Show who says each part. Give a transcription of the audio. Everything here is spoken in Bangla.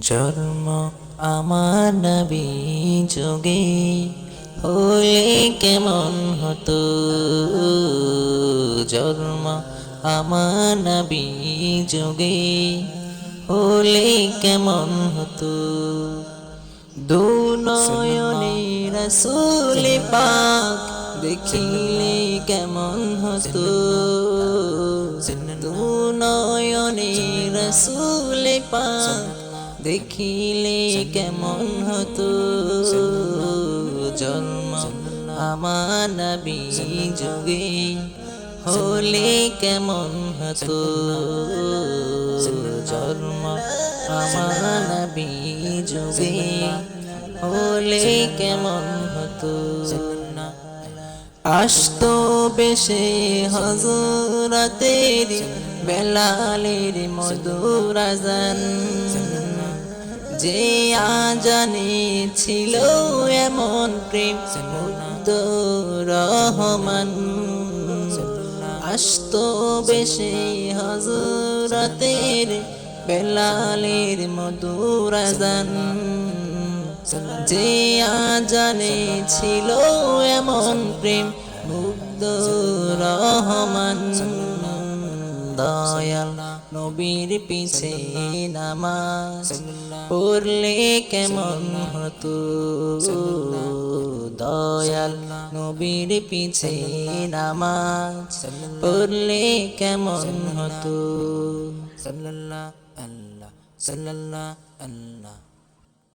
Speaker 1: জন্ম আমার নবী যোগে হলে কেমন হতো? জন্ম আমার নবী যোগে হলে কেমন হতো? দু নয়নে রসুল পাক দেখিলে কেমন হতো? দু নয়নে রসুল পাক দেখিলে কেমন হতো? জন্ম আমার নবী যুগে হলে কেমন হতো? জন্ম আমার নবী যুগে হলে কেমন হতো? আসতো বেশে হজরতের বেলালের মধুর আজান। যে আজানে ছিল এমন প্রেম মুগ্ধ রহমান। আসতো বেশে হজরতের বেলালের মধুর আজান যে আজানে ছিল এমন প্রেম, মুগ্ধ রহমান। দয়াল নবীর পিছে নামাজ পড়লে কেমন হতো? দয়াল নবীর পিছে নামাজ পড়লে কেমন হতো? সাল্লাল্লাহ আল্লাহ সাল্লাল্লাহ আল্লাহ